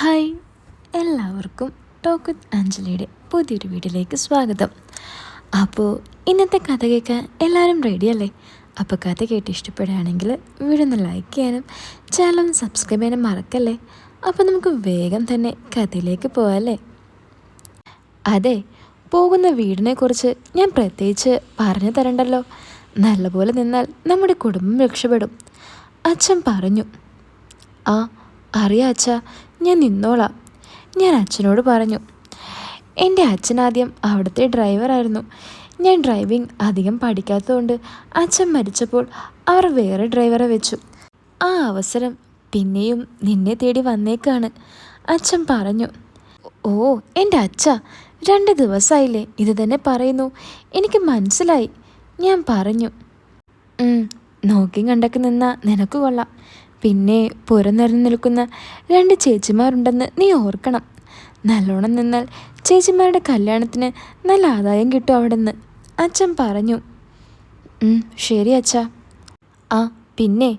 Hi എല്ലാവർക്കും talk with അഞ്ജലിയുടെ പുതിയൊരു വീഡിയോയിലേക്ക് സ്വാഗതം. അപ്പോൾ ഇന്നത്തെ കഥ കേൾക്കാൻ എല്ലാവരും റെഡിയല്ലേ അപ്പോൾ കഥ കേട്ട് ഇഷ്ടപ്പെടുകയാണെങ്കിൽ വീഡിയോ ഒന്ന് ലൈക്ക് ചെയ്യാനും ചാനൽ ഒന്ന് സബ്സ്ക്രൈബ് ചെയ്യാനും മറക്കല്ലേ? അപ്പോൾ നമുക്ക് വേഗം തന്നെ കഥയിലേക്ക് പോകാമല്ലേ അതെ പോകുന്ന വീടിനെക്കുറിച്ച് ഞാൻ പ്രത്യേകിച്ച് പറഞ്ഞു തരണ്ടല്ലോ. നല്ലപോലെ നിന്നാൽ നമ്മുടെ കുടുംബം രക്ഷപ്പെടും. അച്ഛൻ പറഞ്ഞു ആ അറിയാം അച്ഛ ഞാൻ നിന്നോളാം. ഞാൻ അച്ഛനോട് പറഞ്ഞു എന്റെ അച്ഛനാദ്യം അവിടുത്തെ ഡ്രൈവറായിരുന്നു ഞാൻ ഡ്രൈവിംഗ് അധികം പഠിക്കാത്തതുകൊണ്ട് അച്ഛൻ മരിച്ചപ്പോൾ അവർ വേറെ ഡ്രൈവറെ വെച്ചു. ആ അവസരം പിന്നെയും നിന്നെ തേടി വന്നേക്കാണ്. അച്ഛൻ പറഞ്ഞു ഓ എന്റെ അച്ഛ രണ്ട് ദിവസമായില്ലേ ഇത് തന്നെ പറയുന്നു. എനിക്ക് മനസ്സിലായി. ഞാൻ പറഞ്ഞു നോക്കി കണ്ടൊക്കെ നിന്ന നിനക്ക് കൊള്ളാം. പിന്നെ പുറനിറഞ്ഞു നിൽക്കുന്ന രണ്ട് ചേച്ചിമാരുണ്ടെന്ന് നീ ഓർക്കണം. നല്ലോണം നിന്നാൽ ചേച്ചിമാരുടെ കല്യാണത്തിന് നല്ല ആദായം കിട്ടും അവിടെ നിന്ന് അച്ഛൻ പറഞ്ഞു. ശരി അച്ഛാ. ആ പിന്നെ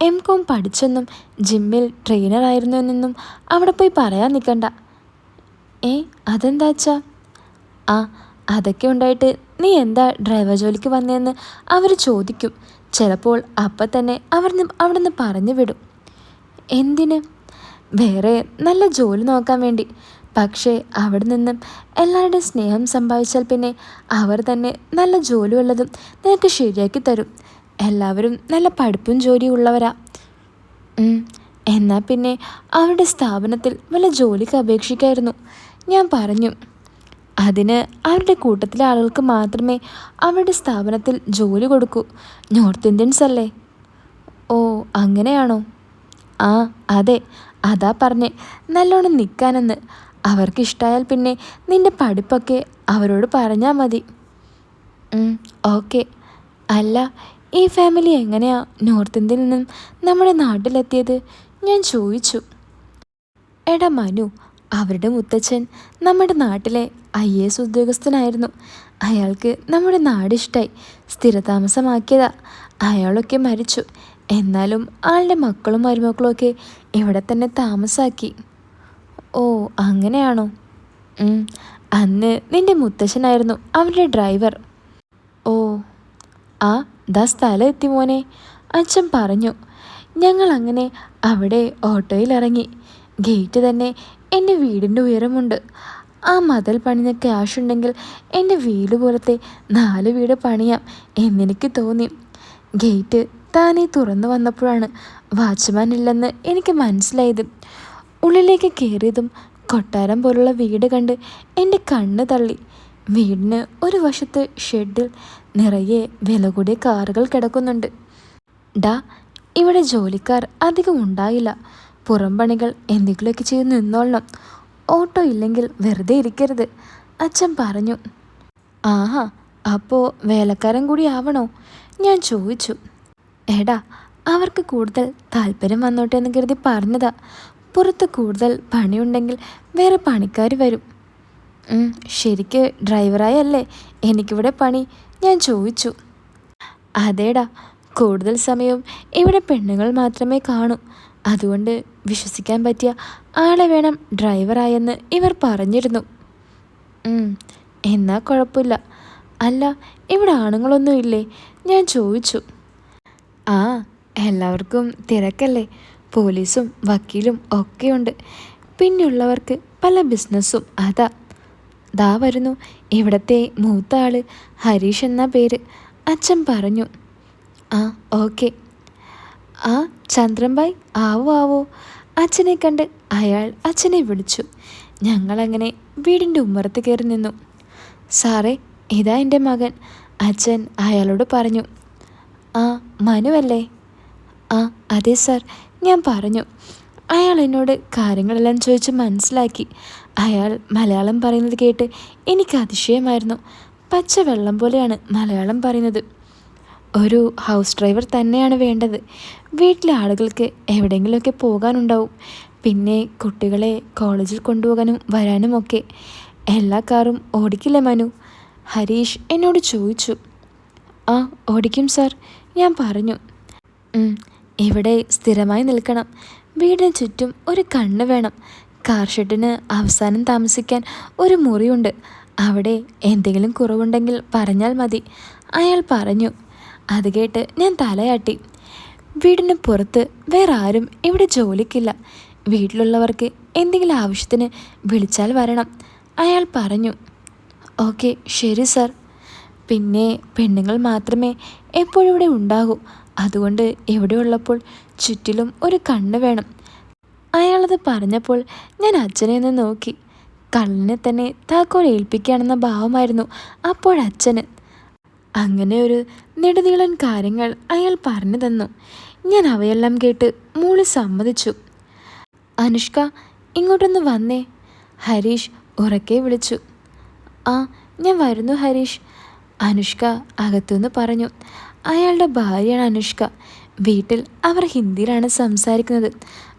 എം കോം പഠിച്ചെന്നും ജിമ്മിൽ ട്രെയിനറായിരുന്നു എന്നും അവിടെ പോയി പറയാൻ നിൽക്കണ്ട. ഏ അതെന്താ അച്ഛാ? ആ അതൊക്കെ ഉണ്ടായിട്ട് നീ എന്താ ഡ്രൈവർ ജോലിക്ക് വന്നതെന്ന് അവർ ചോദിക്കും. ചിലപ്പോൾ അപ്പം തന്നെ അവർ അവിടെ നിന്ന് പറഞ്ഞു വിടും. എന്തിന്? വേറെ നല്ല ജോലി നോക്കാൻ വേണ്ടി. പക്ഷേ അവിടെ നിന്നും എല്ലാവരുടെയും സ്നേഹം സമ്പാദിച്ചാൽ പിന്നെ അവർ തന്നെ നല്ല ജോലിയുള്ളതും നിനക്ക് ശരിയാക്കി തരും. എല്ലാവരും നല്ല പഠിപ്പും ജോലിയും ഉള്ളവരാ. എന്നാൽ പിന്നെ അവരുടെ സ്ഥാപനത്തിൽ വല്ല ജോലിക്ക് അപേക്ഷിക്കായിരുന്നു. ഞാൻ പറഞ്ഞു അതിന് അവരുടെ കൂട്ടത്തിലെ ആളുകൾക്ക് മാത്രമേ അവരുടെ സ്ഥാപനത്തിൽ ജോലി കൊടുക്കൂ. നോർത്ത് ഇന്ത്യൻസ് അല്ലേ? ഓ അങ്ങനെയാണോ? ആ അതെ അതാ പറഞ്ഞേ. നല്ലോണം നിൽക്കാനെന്ന് അവർക്കിഷ്ടമായാൽ പിന്നെ നിന്റെ പഠിപ്പൊക്കെ അവരോട് പറഞ്ഞാൽ മതി. ഓക്കെ. അല്ല ഈ ഫാമിലി എങ്ങനെയാ നോർത്ത് ഇന്ത്യയിൽ നിന്നും നമ്മുടെ നാട്ടിലെത്തിയത്? ഞാൻ ചോദിച്ചു. എടാ മനു അവരുടെ മുത്തച്ഛൻ നമ്മുടെ നാട്ടിലെ ഐ എ എസ് ഉദ്യോഗസ്ഥനായിരുന്നു. അയാൾക്ക് നമ്മുടെ നാട് ഇഷ്ടമായി സ്ഥിരതാമസമാക്കിയതാ. അയാളൊക്കെ മരിച്ചു. എന്നാലും ആളുടെ മക്കളും മരുമക്കളും ഒക്കെ ഇവിടെ തന്നെ താമസാക്കി. ഓ അങ്ങനെയാണോ? അന്ന് നിന്റെ മുത്തശ്ശനായിരുന്നു അവരുടെ ഡ്രൈവർ. ഓ ആ ദാ സ്ഥലം എത്തി മോനെ. അച്ഛൻ പറഞ്ഞു ഞങ്ങൾ അങ്ങനെ അവിടെ ഓട്ടോയിൽ ഇറങ്ങി. ഗേറ്റ് തന്നെ എന്റെ വീടിന്റെ ഉയരമുണ്ട്. ആ മതിൽ പണിഞ്ഞ ക്യാഷ് ഉണ്ടെങ്കിൽ എന്റെ വീട് പോലത്തെ നാല് വീട് പണിയാം എന്നെനിക്ക് തോന്നി. ഗേറ്റ് താനേ തുറന്നു വന്നപ്പോഴാണ് വാച്ച്മാൻ ഇല്ലെന്ന് എനിക്ക് മനസ്സിലായത്. ഉള്ളിലേക്ക് കയറിയതും കൊട്ടാരം പോലുള്ള വീട് കണ്ട് എന്റെ കണ്ണ് തള്ളി. വീടിന് ഒരു വശത്ത് ഷെഡിൽ നിറയെ വില കൂടിയ കാറുകൾ കിടക്കുന്നുണ്ട്. ഡാ ഇവിടെ ജോലിക്കാർ അധികം ഉണ്ടായില്ല. പുറം പണികൾ എന്തെങ്കിലുമൊക്കെ ചെയ്ത് നിന്നോളണം. ഓട്ടോ ഇല്ലെങ്കിൽ വെറുതെ ഇരിക്കരുത് അച്ഛൻ പറഞ്ഞു. ആഹാ അപ്പോൾ വേലക്കാരൻ കൂടി ആവണോ? ഞാൻ ചോദിച്ചു. എടാ അവർക്ക് കൂടുതൽ താല്പര്യം വന്നോട്ടെ എന്ന് കരുതി പറഞ്ഞതാ. പുറത്ത് കൂടുതൽ പണിയുണ്ടെങ്കിൽ വേറെ പണിക്കാർ വരും. ശരിക്ക് ഡ്രൈവറായല്ലേ എനിക്കിവിടെ പണി ഞാൻ ചോദിച്ചു. അതേടാ കൂടുതൽ സമയവും ഇവിടെ പെണ്ണുങ്ങൾ മാത്രമേ കാണൂ. അതുകൊണ്ട് വിശ്വസിക്കാൻ പറ്റിയ ആളെ വേണം ഡ്രൈവറായെന്ന് ഇവർ പറഞ്ഞിരുന്നു. എന്നാ കുഴപ്പമില്ല. അല്ല ഇവിടെ ആണുങ്ങളൊന്നും ഇല്ലേ? ഞാൻ ചോദിച്ചു. ആ എല്ലാവർക്കും തിരക്കല്ലേ? പോലീസും വക്കീലും ഒക്കെയുണ്ട് പിന്നെയുള്ളവർക്ക് പല ബിസിനസ്സും അതാ. ദാ വരുന്നു ഇവിടത്തെ മൂത്ത ആൾ ഹരീഷ് എന്ന പേര്. അച്ഛൻ പറഞ്ഞു. ആ ഓക്കെ. ആ ചന്ദ്രൻഭായ് ആവോ ആവോ. അച്ഛനെ കണ്ട് അയാൾ അച്ഛനെ വിളിച്ചു. ഞങ്ങളങ്ങനെ വീടിന്റെ ഉമ്മറത്ത് കയറി നിന്നു. സാറേ ഇതാ എന്റെ മകൻ. അച്ഛൻ അയാളോട് പറഞ്ഞു ആ മനുവല്ലേ? ആ അതെ സാർ ഞാൻ പറഞ്ഞു. അയാൾ എന്നോട് കാര്യങ്ങളെല്ലാം ചോദിച്ച് മനസ്സിലാക്കി. അയാൾ മലയാളം പറയുന്നത് കേട്ട് എനിക്ക് അതിശയമായിരുന്നു. പച്ചവെള്ളം പോലെയാണ് മലയാളം പറയുന്നത്. ഒരു ഹൗസ് ഡ്രൈവർ തന്നെയാണ് വേണ്ടത്. വീട്ടിലെ ആളുകൾക്ക് എവിടെയെങ്കിലുമൊക്കെ പോകാനുണ്ടാവും. പിന്നെ കുട്ടികളെ കോളേജിൽ കൊണ്ടുപോകാനും വരാനും ഒക്കെ എല്ലാ കാറും ഓടിക്കില്ല മനു? ഹരീഷ് എന്നോട് ചോദിച്ചു. ആ ഓടിക്കും സാർ ഞാൻ പറഞ്ഞു. ഇവിടെ സ്ഥിരമായി നിൽക്കണം. വീടിന് ചുറ്റും ഒരു കണ്ണ് വേണം. കാർ ഷെഡിന് അവസാനം താമസിക്കാൻ ഒരു മുറിയുണ്ട്. അവിടെ എന്തെങ്കിലും കുറവുണ്ടെങ്കിൽ പറഞ്ഞാൽ മതി. അയാൾ പറഞ്ഞു അത് കേട്ട് ഞാൻ തലയാട്ടി. വീടിന് പുറത്ത് വേറെ ആരും ഇവിടെ ജോലിക്കില്ല. വീട്ടിലുള്ളവർക്ക് എന്തെങ്കിലും ആവശ്യത്തിന് വിളിച്ചാൽ വരണം. അയാൾ പറഞ്ഞു ഓക്കെ ശരി സർ. പിന്നെ പെണ്ണുങ്ങൾ മാത്രമേ എപ്പോഴും ഇവിടെ ഉണ്ടാകൂ. അതുകൊണ്ട് എവിടെയുള്ളപ്പോൾ ചുറ്റിലും ഒരു കണ്ണ് വേണം. അയാളത് പറഞ്ഞപ്പോൾ ഞാൻ അച്ഛനെ ഒന്ന് നോക്കി. കള്ളിനെ തന്നെ താക്കോൽ ഏൽപ്പിക്കുകയാണെന്ന ഭാവമായിരുന്നു അപ്പോഴച്ഛന് അങ്ങനെ ഒരു നെടുനീളൻ കാര്യങ്ങൾ അയാൾ പറഞ്ഞു തന്നു. ഞാൻ അവയെല്ലാം കേട്ട് മൂളി സമ്മതിച്ചു. അനുഷ്ക ഇങ്ങോട്ടൊന്ന് വന്നേ. ഹരീഷ് ഉറക്കെ വിളിച്ചു. ആ ഞാൻ വരുന്നു ഹരീഷ്. അനുഷ്ക അകത്തുനിന്ന് പറഞ്ഞു. അയാളുടെ ഭാര്യയാണ് അനുഷ്ക. വീട്ടിൽ അവർ ഹിന്ദിയിലാണ് സംസാരിക്കുന്നത്.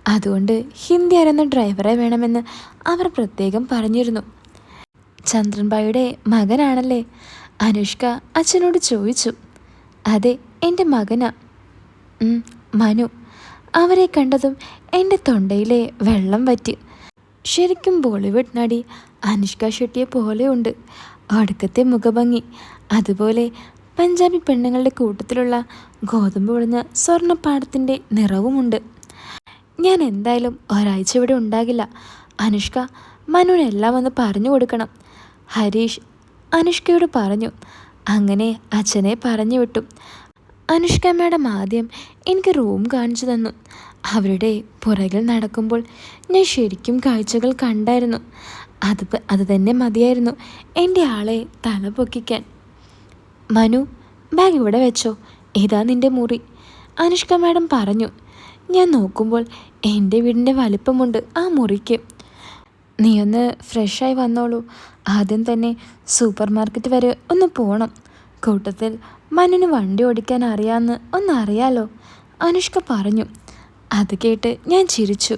അതുകൊണ്ട് ഹിന്ദി അറിയുന്ന ഡ്രൈവറെ വേണമെന്ന് അവർ പ്രത്യേകം പറഞ്ഞിരുന്നു. ചന്ദ്രൻബായിയുടെ മകനാണല്ലേ? അനുഷ്ക അച്ഛനോട് ചോദിച്ചു അതെ എന്റെ മകനാ. മനു. അവരെ കണ്ടതും എന്റെ തൊണ്ടയിലെ വെള്ളം വറ്റി. ശരിക്കും ബോളിവുഡ് നടി അനുഷ്ക ഷെട്ടിയെ പോലെയുണ്ട് അടുക്കത്തെ മുഖഭംഗി അതുപോലെ പഞ്ചാബി പെണ്ണുങ്ങളുടെ കൂട്ടത്തിലുള്ള ഗോതമ്പ് പൊളിഞ്ഞ സ്വർണപ്പാടത്തിന്റെ നിറവുമുണ്ട്. ഞാൻ എന്തായാലും ഒരാഴ്ച ഇവിടെ ഉണ്ടാകില്ല. അനുഷ്ക മനുവിനെല്ലാം ഒന്ന് പറഞ്ഞു കൊടുക്കണം. ഹരീഷ് അനുഷ്കയോട് പറഞ്ഞു അങ്ങനെ അച്ഛനെ പറഞ്ഞു വിട്ടു. അനുഷ്ക മാഡം ആദ്യം എനിക്ക് റൂം കാണിച്ചു തന്നു. അവരുടെ പുറകിൽ നടക്കുമ്പോൾ ഞാൻ ശരിക്കും കാഴ്ചകൾ കണ്ടായിരുന്നു. അത് അത് തന്നെ മതിയായിരുന്നു എന്റെ ആളെ തല പൊക്കിക്കാൻ. മനു ബാഗ് ഇവിടെ വെച്ചോ. ഇതാ നിന്റെ മുറി. അനുഷ്ക മാഡം പറഞ്ഞു ഞാൻ നോക്കുമ്പോൾ എന്റെ വീടിന്റെ വലിപ്പമുണ്ട് ആ മുറിക്ക്. നീ ഒന്ന് ഫ്രഷായി വന്നോളൂ. ആദ്യം തന്നെ സൂപ്പർ മാർക്കറ്റ് വരെ ഒന്ന് പോകണം കൂട്ടത്തിൽ മനുന് വണ്ടി ഓടിക്കാൻ അറിയാമെന്ന് ഒന്നറിയാലോ അനുഷ്ക പറഞ്ഞു. അത് കേട്ട് ഞാൻ ചിരിച്ചു.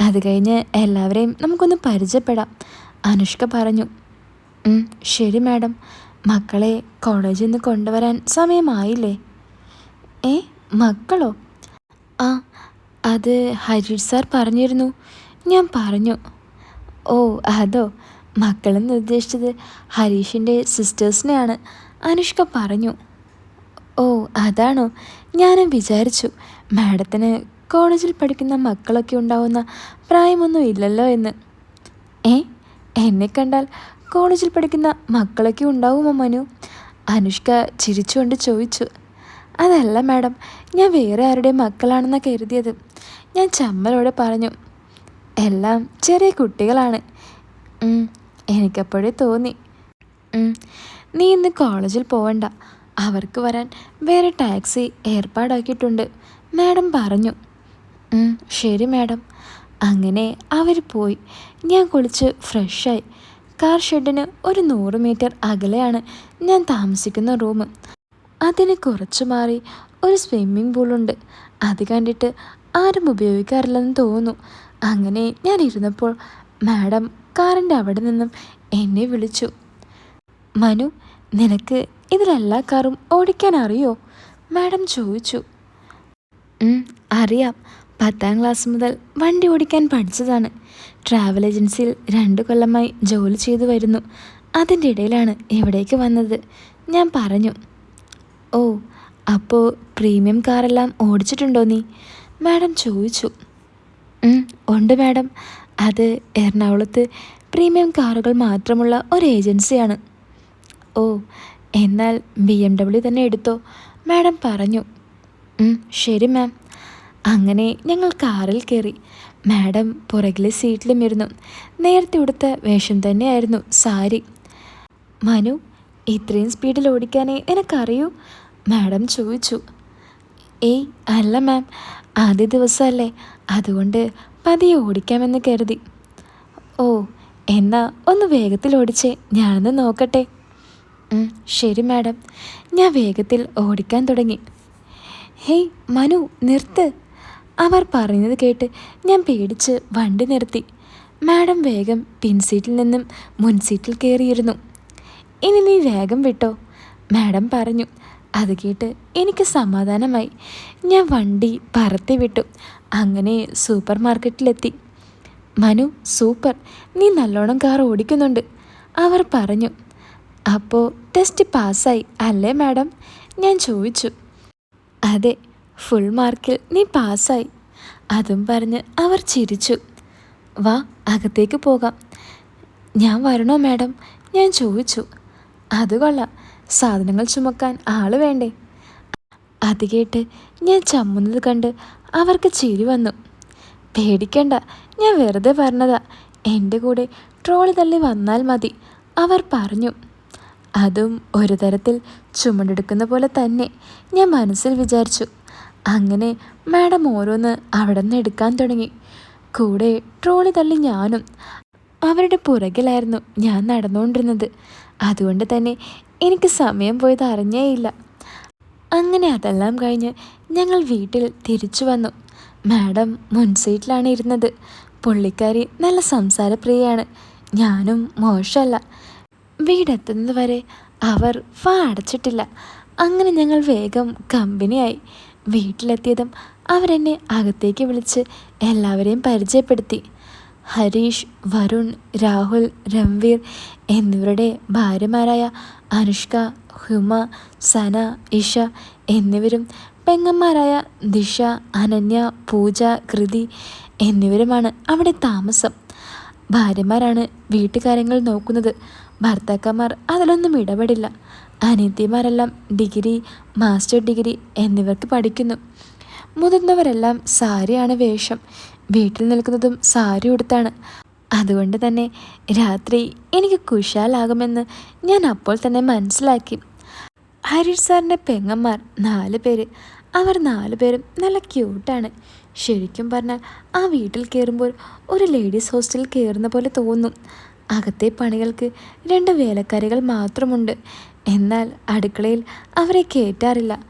അത് കഴിഞ്ഞ് എല്ലാവരെയും നമുക്കൊന്ന് പരിചയപ്പെടാം. അനുഷ്ക പറഞ്ഞു. ശരി മാഡം. മക്കളെ കോളേജിൽ നിന്ന് കൊണ്ടുവരാൻ സമയമായില്ലേ? ഏ മക്കളോ? ആ അത് ഹരീഷ് സാർ പറഞ്ഞിരുന്നു. ഞാൻ പറഞ്ഞു. ഓ അതോ. മക്കളെന്ന് ഉദ്ദേശിച്ചത് ഹരീഷിന്റെ സിസ്റ്റേഴ്സിനെയാണ്. അനുഷ്ക പറഞ്ഞു. ഓ അതാണോ. ഞാനും വിചാരിച്ചു മാഡത്തിന് കോളേജിൽ പഠിക്കുന്ന മക്കളൊക്കെ ഉണ്ടാവുന്ന പ്രായമൊന്നും ഇല്ലല്ലോ എന്ന്. ഏ എന്നെ കണ്ടാൽ കോളേജിൽ പഠിക്കുന്ന മക്കളൊക്കെ ഉണ്ടാവുമോ മനു? അനുഷ്ക ചിരിച്ചുകൊണ്ട് ചോദിച്ചു. അതല്ല മാഡം ഞാൻ വേറെ ആരുടെ മക്കളാണെന്നാണ് കരുതിയത്. ഞാൻ ചമ്മലോടെ പറഞ്ഞു. എല്ലാം ചെറിയ കുട്ടികളാണ്. എനിക്കപ്പോഴേ തോന്നി. നീ ഇന്ന് കോളേജിൽ പോവണ്ട. അവർക്ക് വരാൻ വേറെ ടാക്സി ഏർപ്പാടാക്കിയിട്ടുണ്ട്. മാഡം പറഞ്ഞു. ശരി മാഡം. അങ്ങനെ അവർ പോയി. ഞാൻ കുളിച്ച് ഫ്രഷായി. കാർ ഷെഡിന് ഒരു നൂറ് മീറ്റർ അകലെയാണ് ഞാൻ താമസിക്കുന്ന റൂം. അതിന് കുറച്ച് മാറി ഒരു സ്വിമ്മിംഗ് പൂളുണ്ട്. അത് കണ്ടിട്ട് ആരും ഉപയോഗിക്കാറില്ലെന്ന് തോന്നുന്നു. അങ്ങനെ ഞാൻ ഇരുന്നപ്പോൾ മാഡം കാറിന്റെ അവിടെ നിന്നും എന്നെ വിളിച്ചു. മനു നിനക്ക് ഇതിലെല്ലാ കാറും ഓടിക്കാൻ അറിയോ? മാഡം ചോദിച്ചു. അറിയാം. പത്താം ക്ലാസ് മുതൽ വണ്ടി ഓടിക്കാൻ പഠിച്ചതാണ്. ട്രാവൽ ഏജൻസിയിൽ രണ്ട് കൊല്ലമായി ജോലി ചെയ്തു വരുന്നു. അതിന്റെ ഇടയിലാണ് ഇവിടേക്ക് വന്നത്. ഞാൻ പറഞ്ഞു. ഓ അപ്പോൾ പ്രീമിയം കാറെല്ലാം ഓടിച്ചിട്ടുണ്ടോ നീ? മാഡം ചോദിച്ചു. ഉണ്ട് മാഡം. അത് എറണാകുളത്ത് പ്രീമിയം കാറുകൾ മാത്രമുള്ള ഒരു ഏജൻസിയാണ്. ഓ എന്നാൽ ബി എം ഡബ്ല്യു തന്നെ എടുത്തോ? മാഡം പറഞ്ഞു. ശരി മാം. അങ്ങനെ ഞങ്ങൾ കാറിൽ കയറി മാഡം പുറകിലെ സീറ്റിലും ഇരുന്നു. നേരത്തെ ഉടുത്ത വേഷം തന്നെയായിരുന്നു സാരി. മനു ഇത്രയും സ്പീഡിൽ ഓടിക്കാനേ എനിക്കറിയൂ? മാഡം ചോദിച്ചു. ഏയ് അല്ല മാം. ആദ്യ ദിവസമല്ലേ അതുകൊണ്ട് പതിയെ ഓടിക്കാമെന്ന് കരുതി. ഓ എന്നാ ഒന്ന് വേഗത്തിൽ ഓടിച്ചേ. ഞാനൊന്ന് നോക്കട്ടെ. ശരി മാഡം. ഞാൻ വേഗത്തിൽ ഓടിക്കാൻ തുടങ്ങി. ഹേയ് മനു നിർത്ത്. അവർ പറഞ്ഞത് കേട്ട് ഞാൻ പേടിച്ച് വണ്ടി നിർത്തി. മാഡം വേഗം പിൻസീറ്റിൽ നിന്നും മുൻസീറ്റിൽ കയറിയിരുന്നു. ഇനി നീ വേഗം വിട്ടോ. മാഡം പറഞ്ഞു അത് കേട്ട് എനിക്ക് സമാധാനമായി. ഞാൻ വണ്ടി പറത്തി വിട്ടു. അങ്ങനെ സൂപ്പർ മാർക്കറ്റിലെത്തി. മനു സൂപ്പർ നീ നല്ലോണം കാർ ഓടിക്കുന്നുണ്ട്. അവർ പറഞ്ഞു അപ്പോൾ ടെസ്റ്റ് പാസ്സായി അല്ലേ മാഡം? ഞാൻ ചോദിച്ചു. അതെ ഫുൾ മാർക്കിൽ നീ പാസ്സായി. അതും പറഞ്ഞ് അവർ ചിരിച്ചു. വാ അകത്തേക്ക് പോകാം. ഞാൻ വരണോ മാഡം? ഞാൻ ചോദിച്ചു. അത് കൊള്ളാം. സാധനങ്ങൾ ചുമക്കാൻ ആൾ വേണ്ടേ? അത് കേട്ട് ഞാൻ ചമ്മുന്നത് കണ്ട് അവർക്ക് ചിരി വന്നു. പേടിക്കണ്ട ഞാൻ വെറുതെ പറഞ്ഞതാ. എന്റെ കൂടെ ട്രോളി തള്ളി വന്നാൽ മതി അവർ പറഞ്ഞു. അതും ഒരു തരത്തിൽ ചുമടെടുക്കുന്ന പോലെ തന്നെ ഞാൻ മനസ്സിൽ വിചാരിച്ചു. അങ്ങനെ മാഡം ഓരോന്ന് അവിടെ നിന്ന് എടുക്കാൻ തുടങ്ങി. കൂടെ ട്രോളി തള്ളി ഞാനും. അവരുടെ പുറകിലായിരുന്നു ഞാൻ നടന്നുകൊണ്ടിരുന്നത്. അതുകൊണ്ട് തന്നെ എനിക്ക് സമയം പോയത് അറിഞ്ഞേയില്ല അങ്ങനെ അതെല്ലാം കഴിഞ്ഞ് ഞങ്ങൾ വീട്ടിൽ തിരിച്ചു വന്നു. മാഡം മുൻസീറ്റിലാണ് ഇരുന്നത്. പുള്ളിക്കാരി നല്ല സംസാരപ്രിയയാണ്. ഞാനും മോശമല്ല. വീടെത്തുന്നത് വരെ അവർ ഫാ അടച്ചിട്ടില്ല. അങ്ങനെ ഞങ്ങൾ വേഗം കമ്പനിയായി. വീട്ടിലെത്തിയതും അവരെന്നെ അകത്തേക്ക് വിളിച്ച് എല്ലാവരെയും പരിചയപ്പെടുത്തി. ഹരീഷ് വരുൺ രാഹുൽ രൺവീർ എന്നിവരുടെ ഭാര്യമാരായ അനുഷ്ക ഹുമ സന ഇഷ എന്നിവരും പെങ്ങന്മാരായ ദിഷ അനന്യ പൂജ കൃതി എന്നിവരുമാണ് അവിടെ താമസം. ഭാര്യമാരാണ് വീട്ടുകാര്യങ്ങൾ നോക്കുന്നത്. ഭർത്താക്കന്മാർ അതിലൊന്നും ഇടപെടില്ല. അനിയത്തിമാരെല്ലാം ഡിഗ്രി മാസ്റ്റർ ഡിഗ്രി എന്നിവർക്ക് പഠിക്കുന്നു. മുതിർന്നവരെല്ലാം സാരിയാണ് വേഷം. വീട്ടിൽ നിൽക്കുന്നതും സാരി ഉടുത്താണ്. അതുകൊണ്ട് തന്നെ രാത്രി എനിക്ക് കുശാലാകുമെന്ന് ഞാൻ അപ്പോൾ തന്നെ മനസ്സിലാക്കി. ഹരീഷ് സാറിന്റെ പെങ്ങന്മാർ നാല് പേര്. അവർ നാല് പേരും നല്ല ക്യൂട്ടാണ്. ശരിക്കും പറഞ്ഞാൽ ആ വീട്ടിൽ കയറുമ്പോൾ ഒരു ലേഡീസ് ഹോസ്റ്റലിൽ കയറുന്ന പോലെ തോന്നും. അകത്തെ പണികൾക്ക് രണ്ട് വേലക്കാരികൾ മാത്രമുണ്ട്. എന്നാൽ അടുക്കളയിൽ അവരെ കയറ്റാറില്ല.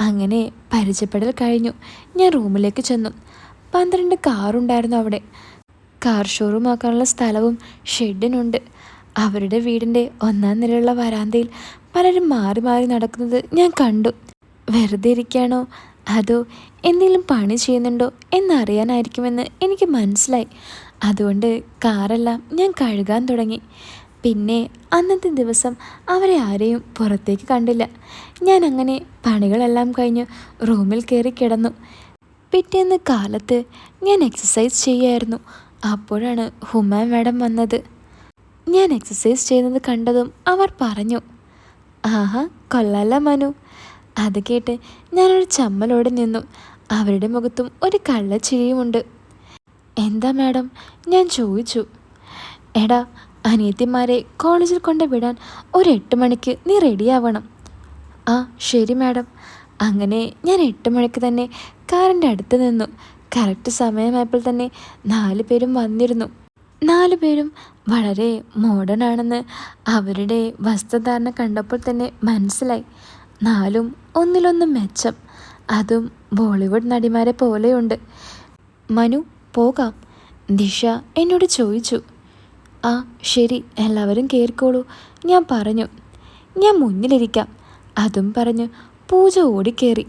അങ്ങനെ പരിചയപ്പെടൽ കഴിഞ്ഞു. ഞാൻ റൂമിലേക്ക് ചെന്നു. പന്ത്രണ്ട് കാറുണ്ടായിരുന്നു അവിടെ. കാർ ഷോറൂം ആക്കാനുള്ള സ്ഥലവും ഷെഡിനുണ്ട്. അവരുടെ വീടിന്റെ ഒന്നാം നിലയുള്ള വരാന്തയിൽ പലരും മാറി മാറി നടക്കുന്നത് ഞാൻ കണ്ടു. വെറുതെ ഇരിക്കുകയാണോ? അതോ എന്തെങ്കിലും പണി ചെയ്യുന്നുണ്ടോ എന്നറിയാനായിരിക്കുമെന്ന് എനിക്ക് മനസ്സിലായി. അതുകൊണ്ട് കാറെല്ലാം ഞാൻ കഴുകാൻ തുടങ്ങി. പിന്നെ അന്നത്തെ ദിവസം അവരെ ആരെയും പുറത്തേക്ക് കണ്ടില്ല. ഞാൻ അങ്ങനെ പണികളെല്ലാം കഴിഞ്ഞ് റൂമിൽ കയറി കിടന്നു. പിറ്റേന്ന് കാലത്ത് ഞാൻ എക്സസൈസ് ചെയ്യായിരുന്നു. അപ്പോഴാണ് ഹുമ മാഡം വന്നത്. ഞാൻ എക്സസൈസ് ചെയ്യുന്നത് കണ്ടതും അവർ പറഞ്ഞു ആഹാ കൊള്ളാല മനു. അത് കേട്ട് ഞാനൊരു ചമ്മലോടെ നിന്നു. അവരുടെ മുഖത്തും ഒരു കള്ളച്ചിരിയുമുണ്ട്. എന്താ മാഡം? ഞാൻ ചോദിച്ചു. എടാ അനിയത്തിമാരെ കോളേജിൽ കൊണ്ട് വിടാൻ ഒരു എട്ട് മണിക്ക് നീ റെഡിയാവണം. ആ ശരി മാഡം. അങ്ങനെ ഞാൻ എട്ട് മണിക്ക് തന്നെ കാറിന്റെ അടുത്ത് നിന്നു. കറക്റ്റ് സമയമായപ്പോൾ തന്നെ നാല് പേരും വന്നിരുന്നു. നാല് പേരും വളരെ മോഡേൺ ആണെന്ന് അവരുടെ വസ്ത്രധാരണ കണ്ടപ്പോൾ തന്നെ മനസ്സിലായി. നാലും ഒന്നിലൊന്ന് മെച്ചം. അതും ബോളിവുഡ് നടിമാരെ പോലെയുണ്ട്. മനു പോകാം. ദിശ എന്നോട് ചോദിച്ചു. ആ ശരി എല്ലാവരും കയറിക്കോളൂ ഞാൻ പറഞ്ഞു. ഞാൻ മുന്നിലിരിക്കാം. അതും പറഞ്ഞു പൂജ ഓടിക്കേറി.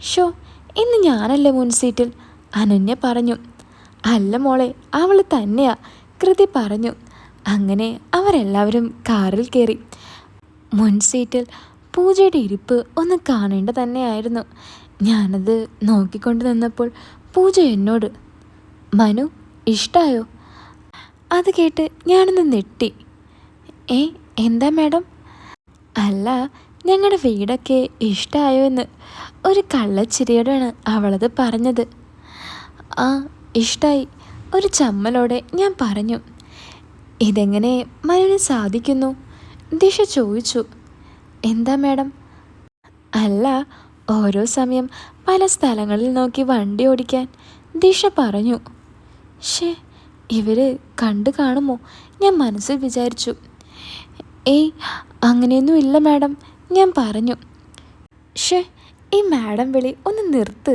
ഷോ ഇന്ന് ഞാനല്ലേ മുൻ സീറ്റിൽ? അനന്യ പറഞ്ഞു. അല്ല മോളെ അവൾ തന്നെയാ. കൃതി പറഞ്ഞു. അങ്ങനെ അവരെല്ലാവരും കാറിൽ കയറി മുൻ സീറ്റിൽ പൂജയുടെ ഇരിപ്പ് ഒന്ന് കാണേണ്ട തന്നെയായിരുന്നു. ഞാനത് നോക്കിക്കൊണ്ട് നിന്നപ്പോൾ പൂജ എന്നോട് മനു ഇഷ്ടായോ? അത് കേട്ട് ഞാനൊന്ന് നെട്ടി ഏ എന്താ മാഡം? അല്ല ഞങ്ങളുടെ വീടൊക്കെ ഇഷ്ടമായോ എന്ന് ഒരു കള്ളച്ചിരിയോടെയാണ് അവളത് പറഞ്ഞത്. ആ ഇഷ്ടായി. ഒരു ചമ്മലോടെ ഞാൻ പറഞ്ഞു ഇതെങ്ങനെ മനുവിന് സാധിക്കുന്നു? ദിശ ചോദിച്ചു എന്താ മേഡം? അല്ല ഓരോ സമയം പല സ്ഥലങ്ങളിൽ നോക്കി വണ്ടി ഓടിക്കാൻ ദിശ പറഞ്ഞു. ഷേ ഇവർ കണ്ടു കാണുമോ? ഞാൻ മനസ്സിൽ വിചാരിച്ചു. ഏയ് അങ്ങനെയൊന്നും ഇല്ല മാഡം. ഞാൻ പറഞ്ഞു ഷേ ഈ മാഡം വിളി ഒന്ന് നിർത്ത്.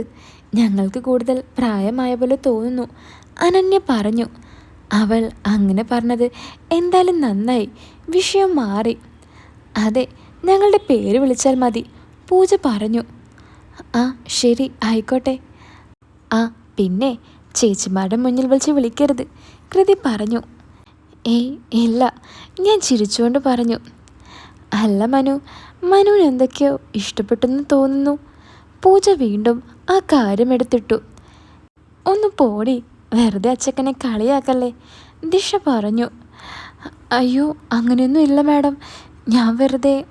ഞങ്ങൾക്ക് കൂടുതൽ പ്രായമായ പോലെ തോന്നുന്നു. അനന്യ പറഞ്ഞു അവൾ അങ്ങനെ പറഞ്ഞത് എന്തായാലും നന്നായി. വിഷയം മാറി. അതെ ഞങ്ങളുടെ പേര് വിളിച്ചാൽ മതി പൂജ പറഞ്ഞു. ആ ശരി ആയിക്കോട്ടെ. ആ പിന്നെ ചേച്ചിമാരുടെ മുന്നിൽ വിളിച്ച് വിളിക്കരുത് കൃതി പറഞ്ഞു. ഏയ് ഇല്ല ഞാൻ ചിരിച്ചുകൊണ്ട് പറഞ്ഞു. അല്ല മനു മനുവിന് എന്തൊക്കെയോ ഇഷ്ടപ്പെട്ടെന്ന് തോന്നുന്നു. പൂജ വീണ്ടും ആ കാര്യം എടുത്തിട്ടു. ഒന്ന് പോടി വെറുതെ അച്ചക്കനെ കളിയാക്കല്ലേ? ദിശ പറഞ്ഞു. അയ്യോ അങ്ങനെയൊന്നും ഇല്ല മാഡം. ഞാൻ വെറുതെ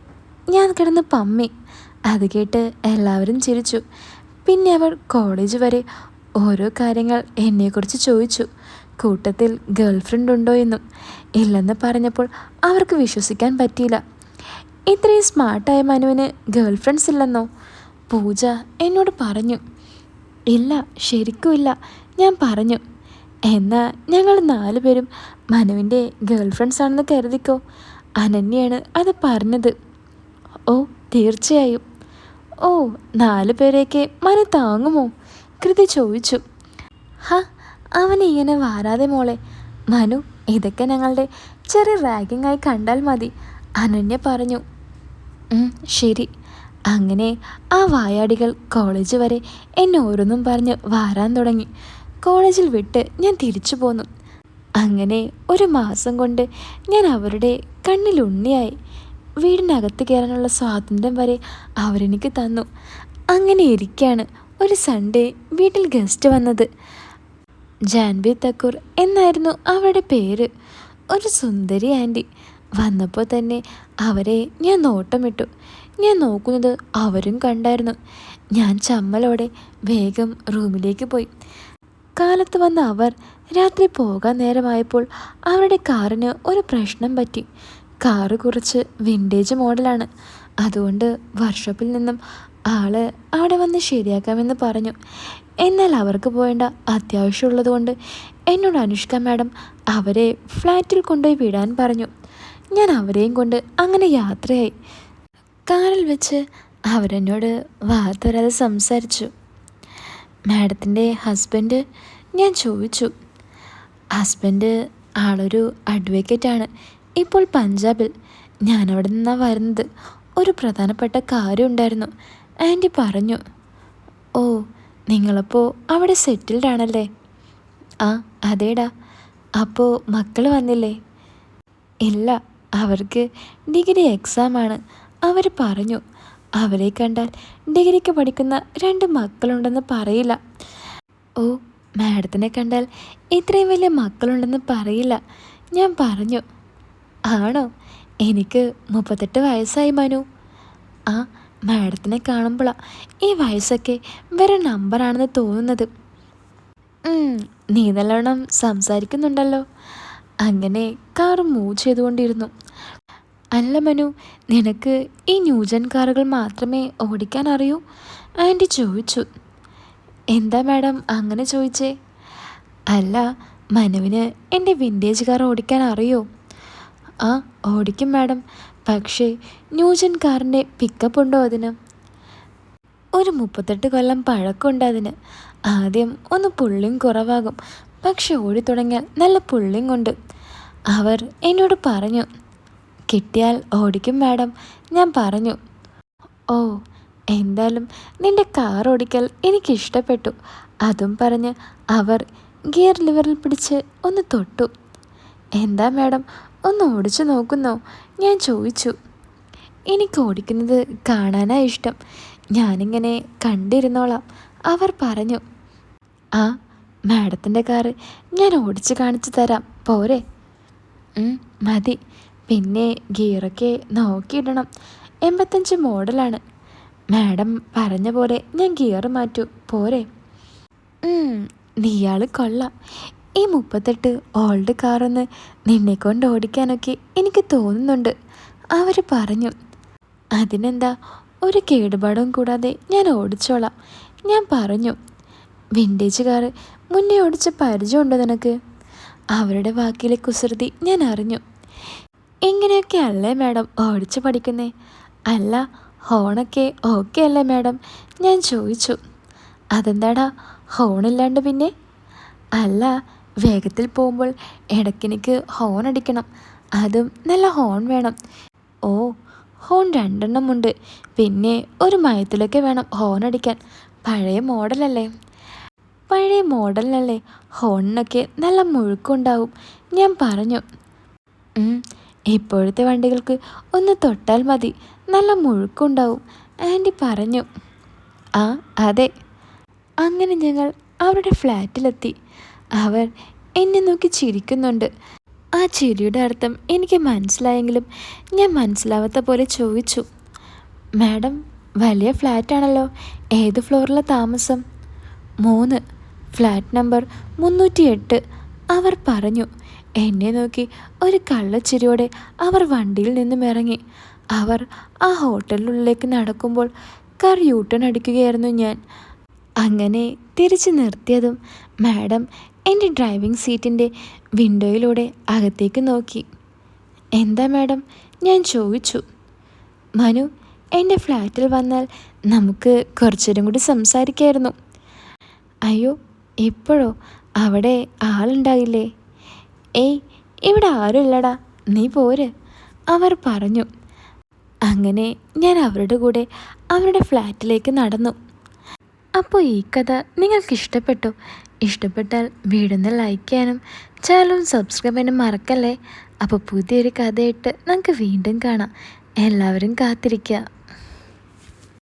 ഞാൻ കിടന്ന് പമ്മി. അത് കേട്ട് എല്ലാവരും ചിരിച്ചു. പിന്നെ അവൾ കോളേജ് വരെ ഓരോ കാര്യങ്ങൾ എന്നെക്കുറിച്ച് ചോദിച്ചു. കൂട്ടത്തിൽ ഗേൾ ഫ്രണ്ട് ഉണ്ടോ എന്നും ഇല്ലെന്ന് പറഞ്ഞപ്പോൾ അവർക്ക് വിശ്വസിക്കാൻ പറ്റിയില്ല. ഇത്രയും സ്മാർട്ടായ മനുവിന് ഗേൾ ഫ്രണ്ട്സ് ഇല്ലെന്നോ? പൂജ എന്നോട് പറഞ്ഞു. ഇല്ല ശരിക്കും ഇല്ല. ഞാൻ പറഞ്ഞു. എന്നാൽ ഞങ്ങൾ നാലുപേരും മനുവിന്റെ ഗേൾ ഫ്രണ്ട്സ് ആണെന്ന് കരുതിക്കോ? അനന്യയാണ് അത് പറഞ്ഞത്. ഓ തീർച്ചയായും. ഓ നാല് പേരെയൊക്കെ മനു താങ്ങുമോ? കൃതി ചോദിച്ചു. ഹ അവൻ ഇങ്ങനെ വാരാതെ മോളെ. മനു ഇതൊക്കെ ഞങ്ങളുടെ ചെറിയ റാഗിങ്ങായി കണ്ടാൽ മതി. അനന്യ പറഞ്ഞു. ശരി. അങ്ങനെ ആ വായാടികൾ കോളേജ് വരെ എന്നെ ഓരോന്നും പറഞ്ഞ് വാരാൻ തുടങ്ങി. കോളേജിൽ വിട്ട് ഞാൻ തിരിച്ചു പോന്നു. അങ്ങനെ ഒരു മാസം കൊണ്ട് ഞാൻ അവരുടെ കണ്ണിലുണ്ണിയായി വീടിനകത്ത് കയറാനുള്ള സ്വാതന്ത്ര്യം വരെ അവരെനിക്ക് തന്നു. അങ്ങനെ ഇരിക്കുകയാണ് ഒരു സൺഡേ വീട്ടിൽ ഗസ്റ്റ് വന്നത്. ജാൻവി തക്കൂർ എന്നായിരുന്നു അവരുടെ പേര്. ഒരു സുന്ദരി ആന്റി. വന്നപ്പോൾ തന്നെ അവരെ ഞാൻ നോട്ടമിട്ടു. ഞാൻ നോക്കുന്നത് അവരും കണ്ടായിരുന്നു. ഞാൻ ചമ്മലോടെ വേഗം റൂമിലേക്ക് പോയി. കാലത്ത് വന്ന അവർ രാത്രി പോകാൻ നേരമായപ്പോൾ അവരുടെ കാറിന് ഒരു പ്രശ്നം പറ്റി. കാറ് കുറച്ച് വിന്റേജ് മോഡലാണ്. അതുകൊണ്ട് വർക്ക്ഷോപ്പിൽ നിന്നും ആൾ അവിടെ വന്ന് ശരിയാക്കാമെന്ന് പറഞ്ഞു. എന്നാൽ അവർക്ക് പോയേണ്ട അത്യാവശ്യമുള്ളതുകൊണ്ട് എന്നോട് അനുഷ്ക മാഡം അവരെ ഫ്ലാറ്റിൽ കൊണ്ടുപോയി വിടാൻ പറഞ്ഞു. ഞാൻ അവരെയും കൊണ്ട് അങ്ങനെ യാത്രയായി. കാറിൽ വെച്ച് അവരെന്നോട് വാർത്തരാതെ സംസാരിച്ചു. മാഡത്തിന്റെ ഹസ്ബൻഡ് ഞാൻ ചോദിച്ചു. ഹസ്ബൻഡ് ആളൊരു അഡ്വക്കേറ്റാണ്. ഇപ്പോൾ പഞ്ചാബിൽ. ഞാനവിടെ നിന്നാണ് വരുന്നത്. ഒരു പ്രധാനപ്പെട്ട കാര്യം ഉണ്ടായിരുന്നു. ആന്റി പറഞ്ഞു. ഓ നിങ്ങളപ്പോൾ അവിടെ സെറ്റിൽഡ് ആണല്ലേ? ആ അതേടാ. അപ്പോൾ മക്കൾ വന്നില്ലേ? ഇല്ല. അവർക്ക് ഡിഗ്രി എക്സാമാണ്. അവർ പറഞ്ഞു അവരെ കണ്ടാൽ ഡിഗ്രിക്ക് പഠിക്കുന്ന രണ്ട് മക്കളുണ്ടെന്ന് പറയില്ല. ഓ മാഡത്തിനെ കണ്ടാൽ ഇത്രയും വലിയ മക്കളുണ്ടെന്ന് പറയില്ല ഞാൻ പറഞ്ഞു. ആണോ? എനിക്ക് മുപ്പത്തെട്ട് വയസ്സായി മനു. ആ മാഡത്തിനെ കാണുമ്പോഴാണ് ഈ വയസ്സൊക്കെ വേറെ നമ്പറാണെന്ന് തോന്നുന്നത്. നീ നല്ലോണം സംസാരിക്കുന്നുണ്ടല്ലോ. അങ്ങനെ കാർ മൂവ് ചെയ്തുകൊണ്ടിരുന്നു. അല്ല മനു നിനക്ക് ഈ ന്യൂജൻ കാറുകൾ മാത്രമേ ഓടിക്കാൻ അറിയൂ? ആന്റി ചോദിച്ചു. എന്താ മാഡം അങ്ങനെ ചോദിച്ചേ? അല്ല മനുവിന് എന്റെ വിന്റേജ് കാർ ഓടിക്കാൻ അറിയോ? ആ ഓടിക്കും മാഡം. പക്ഷേ ന്യൂജൻ കാറിന്റെ പിക്കപ്പ് ഉണ്ടോ അതിന്? ഒരു മുപ്പത്തെട്ട് കൊല്ലം പഴക്കമുണ്ട് അതിന്. ആദ്യം ഒന്ന് പുള്ളിങ് കുറവാകും. പക്ഷെ ഓടി തുടങ്ങിയാൽ നല്ല പുള്ളിങ് ഉണ്ട്. അവർ എന്നോട് പറഞ്ഞു കിട്ടിയാൽ ഓടിക്കും മാഡം. ഞാൻ പറഞ്ഞു ഓ എന്തായാലും നിന്റെ കാർ ഓടിക്കൽ എനിക്കിഷ്ടപ്പെട്ടു. അതും പറഞ്ഞ് അവർ ഗിയർ ലിവറിൽ പിടിച്ച് ഒന്ന് തൊട്ടു. എന്താ മാഡം? ഒന്ന് ഓടിച്ചു നോക്കുന്നോ? ഞാൻ ചോദിച്ചു. എനിക്ക് ഓടിക്കുന്നത് കാണാനാ ഇഷ്ടം. ഞാനിങ്ങനെ കണ്ടിരുന്നോളാം. അവർ പറഞ്ഞു ആ മാഡത്തിന്റെ കാറ് ഞാൻ ഓടിച്ച് കാണിച്ചു തരാം. പോരെ. മതി. പിന്നെ ഗിയറൊക്കെ നോക്കിയിടണം. എൺപത്തഞ്ച് മോഡലാണ്. മാഡം പറഞ്ഞ പോലെ ഞാൻ ഗിയർ മാറ്റൂ. പോരെ. നീയാൾ കൊള്ളാം. ഈ മുപ്പത്തെട്ട് ഓൾഡ് കാറൊന്ന് നിന്നെ കൊണ്ട് ഓടിക്കാനൊക്കെ എനിക്ക് തോന്നുന്നുണ്ട്. അവർ പറഞ്ഞു. അതിനെന്താ? ഒരു കേടുപാടും കൂടാതെ ഞാൻ ഓടിച്ചോളാം. ഞാൻ പറഞ്ഞു. വിന്റേജ് കാറ് മുന്നേ ഓടിച്ച പരിചയമുണ്ടോ നിനക്ക്? അവരുടെ വാക്കിലെ കുസൃതി ഞാൻ അറിഞ്ഞു. ഇങ്ങനെയൊക്കെ അല്ലേ മാഡം ഓടിച്ചു പഠിക്കുന്നേ? അല്ല ഹോണൊക്കെ ഓക്കെ അല്ലേ മാഡം? ഞാൻ ചോദിച്ചു. അതെന്താടാ ഹോണില്ലാണ്ട് പിന്നെ? അല്ല വേഗത്തിൽ പോകുമ്പോൾ ഇടയ്ക്കെനിക്ക് ഹോൺ അടിക്കണം അതും നല്ല ഹോൺ വേണം. ഓ ഹോൺ രണ്ടെണ്ണം ഉണ്ട്. പിന്നെ ഒരു മയത്തിലൊക്കെ വേണം ഹോൺ അടിക്കാൻ പഴയ മോഡലല്ലേ? പഴയ മോഡലിനല്ലേ ഹോണിനൊക്കെ നല്ല മുഴുക്കുണ്ടാവും. ഞാൻ പറഞ്ഞു. "ഉം, ഇപ്പോഴത്തെ വണ്ടികൾക്ക് ഒന്ന് തൊട്ടാൽ മതി. നല്ല മുഴുക്കുണ്ടാവും. ആന്റി പറഞ്ഞു. ആ അതെ. അങ്ങനെ ഞങ്ങൾ അവരുടെ ഫ്ലാറ്റിലെത്തി. അവർ എന്നെ നോക്കി ചിരിക്കുന്നുണ്ട്. ആ ചിരിയുടെ അർത്ഥം എനിക്ക് മനസ്സിലായെങ്കിലും ഞാൻ മനസ്സിലാവാത്ത പോലെ ചോദിച്ചു. മാഡം വലിയ ഫ്ലാറ്റാണല്ലോ. ഏത് ഫ്ലോറിലെ താമസം? മൂന്ന്. ഫ്ലാറ്റ് നമ്പർ മുന്നൂറ്റി എട്ട് അവർ പറഞ്ഞു. എന്നെ നോക്കി ഒരു കള്ളച്ചിരിയോടെ അവർ വണ്ടിയിൽ നിന്നും ഇറങ്ങി. അവർ ആ ഹോട്ടലിനുള്ളിലേക്ക് നടക്കുമ്പോൾ കാർ യൂട്ടേൺ അടിക്കുകയായിരുന്നു ഞാൻ. അങ്ങനെ തിരിച്ചു നിർത്തിയതും മാഡം എന്റെ ഡ്രൈവിംഗ് സീറ്റിന്റെ വിൻഡോയിലൂടെ അകത്തേക്ക് നോക്കി. എന്താ മാഡം? ഞാൻ ചോദിച്ചു. മനു എന്റെ ഫ്ലാറ്റിൽ വന്നാൽ നമുക്ക് കുറച്ചേരം കൂടി സംസാരിക്കായിരുന്നു. അയ്യോ എപ്പോഴോ അവിടെ ആളുണ്ടാകില്ലേ ഏയ് ഇവിടെ ആരുമില്ലടാ നീ പോര് അവർ പറഞ്ഞു. അങ്ങനെ ഞാൻ അവരുടെ കൂടെ അവരുടെ ഫ്ലാറ്റിലേക്ക് നടന്നു. അപ്പോൾ ഈ കഥ നിങ്ങൾക്ക് ഇഷ്ടപ്പെട്ടു? ഇഷ്ടപ്പെട്ടാൽ വീടൊന്ന് ലൈക്ക് ചെയ്യാനും ചാനലും സബ്സ്ക്രൈബ് ചെയ്യാനും മറക്കല്ലേ? അപ്പോൾ പുതിയൊരു കഥയായിട്ട് നമുക്ക് വീണ്ടും കാണാം. എല്ലാവരും കാത്തിരിക്കുക.